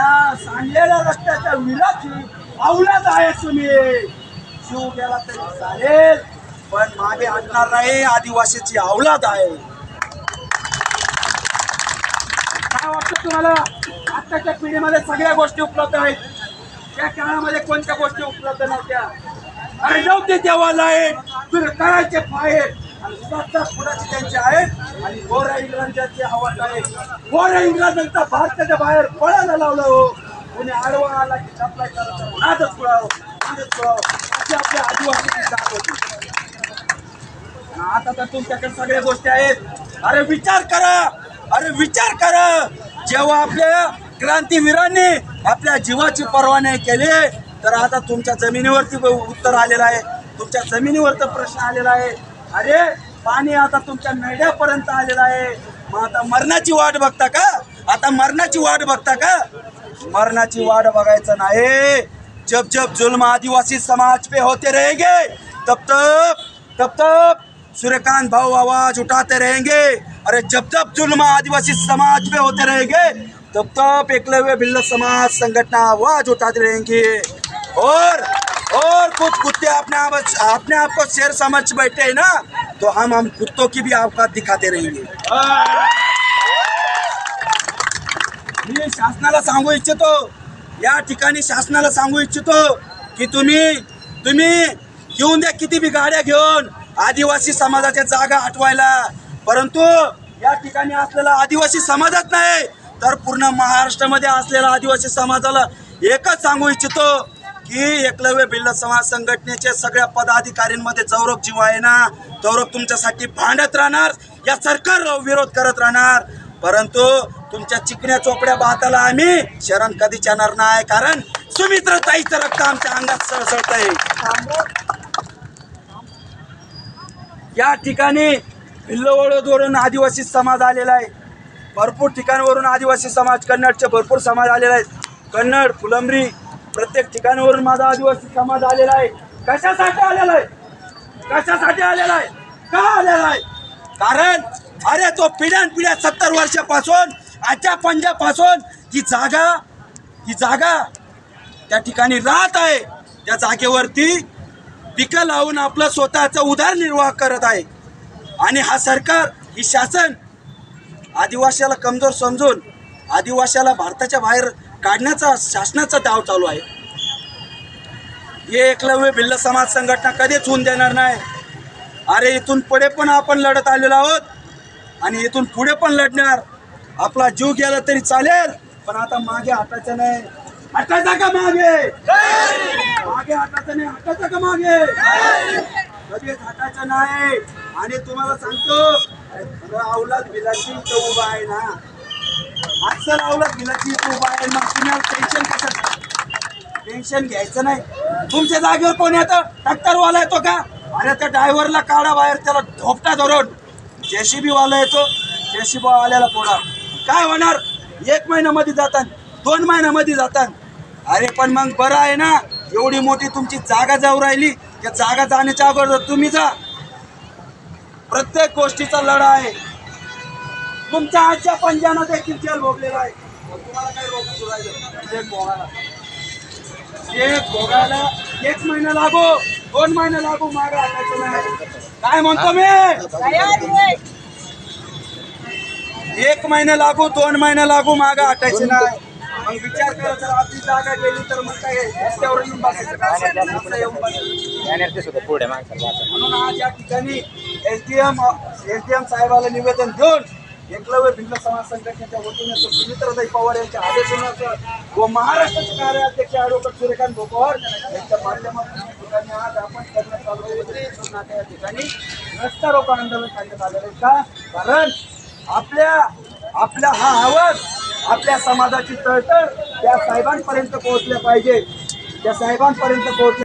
या सांडलेल्या रस्त्याच्या विराची औलाद आहे तुम्ही. शिव गेला तरी चालेल पण मागे आणणार नाही आदिवासीची औलाद आहे. काय वाटतं तुम्हाला? आत्ताच्या पिढीमध्ये सगळ्या गोष्टी उपलब्ध आहेत. त्या काळामध्ये कोणत्या गोष्टी उपलब्ध नव्हत्या? अरे नव्हते तेव्हा लाइट तुला करायचे बाहेर आणि सात सात फुटाचे आहेत आणि गोऱ्या इंग्रजांची आवाज आहे. गोऱ्या इंग्रजांचा भारताच्या बाहेर पळायला लावलं हो. कोणी आडवा आला की सप्लाय करायचं नादच पुळाव नादच पुळाव. अशी आपल्या आदिवासीची जात होती. आता तर तुमच्याकडे सगळ्या गोष्टी आहेत. अरे विचार करा. अरे विचार करा. जेव्हा आपल्या क्रांतीवीरांनी आपल्या जीवाची पर्वा नाही केली तर आता तुमच्या जमिनीवरती उत्तर आलेलं आहे. तुमच्या जमिनीवर तर प्रश्न आलेला आहे. अरे पाणी आता तुमच्या मेढ्यापर्यंत आलेलं आहे. मग आता मरणाची वाट बघता का? आता मरणाची वाट बघता का? मरणाची वाट बघायचं नाही. जब जब जुल्म आदिवासी समाज पे होते रहेंगे. तब तक तब तक सूर्यकांत भाऊ आवाज उठाते रहेंगे. अरे जब जब जुल्म आदिवासी समाज पे होते रहेंगे. तब तब एकलव्य भिल्ल समाज संगठना आवाज उठाते रहेंगे. और और कुछ कुत्ते अपने आप अपने आप को शेर समझ बैठे हैं ना तो हम हम कुत्तों की भी औकात दिखाते रहेंगे। मी शासनाला सांगू इच्छितो या ठिकाणी शासनाला सांगू इच्छितो की तुम्ही तुम्ही घेऊन द्या किती बी गाड्या घेऊन आदिवासी समाजाच्या जागा हटवायला. परंतु या ठिकाणी असलेला आदिवासी समाजच नाही तर पूर्ण महाराष्ट्रामध्ये असलेला आदिवासी समाजाला एकच सांगू इच्छितो की एकलव्य भिल्ल समाज संघटनेचे सगळ्या पदाधिकाऱ्यांमध्ये जवरक जीव आहे ना तवरक तुमच्यासाठी भांडत राहणार या सरकार विरोध करत राहणार. परंतु तुमच्या चिकण्या चोपड्या बाताला आम्ही शरण कधीच येणार नाही कारण सुमित्र ताईचं रक्त आमच्या अंगात सळसळत आहे या ठिकाणी भिल्लवळदवरून आदिवासी समाज आलेला आहे. भरपूर ठिकाणावरून आदिवासी समाज कन्नडचे भरपूर समाज आलेले आहेत. कन्नड फुलंबरी प्रत्येक ठिकाणावरून माझा आदिवासी समाज आलेला आहे. कशासाठी आलेला आहे? कशासाठी आलेला आहे? का आलेला आहे? कारण अरे तो पिढ्यान पिढ्या सत्तर वर्षापासून आजच्या पंजापासून ती जागा ती जागा त्या ठिकाणी राहत आहे त्या जागेवरती पिकं लावून आपलं स्वतःचा उदरनिर्वाह करत आहे. आणि हा सरकार ही शासन आदिवासीला कमजोर समजून आदिवासीला भारताच्या बाहेर काढण्याचा शासनाचा डाव चालू आहे. हे एकलव्य भिल्ल समाज संघटना कधीच होऊन देणार नाही. अरे इथून पुढे पण आपण लढत आलेलो आहोत आणि इथून पुढे पण लढणार. आपला जीव गेला तरी चालेल पण आता मागे हाताचं नाही. हटायचा का मागे? मागे हटायचं नाही हटायचं का मागे? कधीच हटायचं नाही. आणि तुम्हाला सांगतो औलाद बिलाची इथं उभा आहे ना. असल औलाद बिलाची इथं उभा आहे ना. तुम्हाला टेन्शन कसं टेन्शन घ्यायचं नाही. तुमच्या जागेवर कोण येतं? ट्रॅक्टरवाला येतो का? अरे त्या ड्रायव्हरला काढा बाहेर त्याला धोपटा धरून. जेसीबी वाला येतो. जेसीबी वाल्याला पोडा काय होणार? एक महिन्यामध्ये जातात दोन महिन्यामध्ये जातात अरे पण मग बरं आहे ना एवढी मोठी तुमची जागा जाऊ राहिली त्या जागा जाण्याच्या अगोदर तुम्ही जा. प्रत्येक गोष्टीचा लढा आहे. तुमच्या आजच्या पंजाना देखील जेल भोगलेला आहे. तुम्हाला रोग भोगायला एक महिना लागो दोन महिने लागू मागे नाही काय म्हणतो मी एक महिना लागू दोन महिने लागू मागे हटायचे नाही मग विचार करा जर आपली जागा गेली तर मग काय रस्त्यावर येऊन बसायचं येऊन बसायचं. पुढे म्हणून आज या ठिकाणी एसडीएम एसडीएम साहेबाला निवेदन देऊन एकलव्य भिन्न समाज संघटनेच्या वतीने सुमित्रदाई पवार यांच्या आदेशनाचं व महाराष्ट्राचे कार्याध्यक्ष ॲडव्होकेट सूर्यकांत भोपवार यांच्या माध्यमातून ठिकाणी आज आपण करण्यात आलो या ठिकाणी. रस्ता आंदोलन करण्यात आलेलं आहे का? कारण आपल्या आपला हा आवाज आपल्या समाजाची तळतळ त्या साहेबांपर्यंत पोहोचल्या पाहिजे. त्या साहेबांपर्यंत पोहोचल्या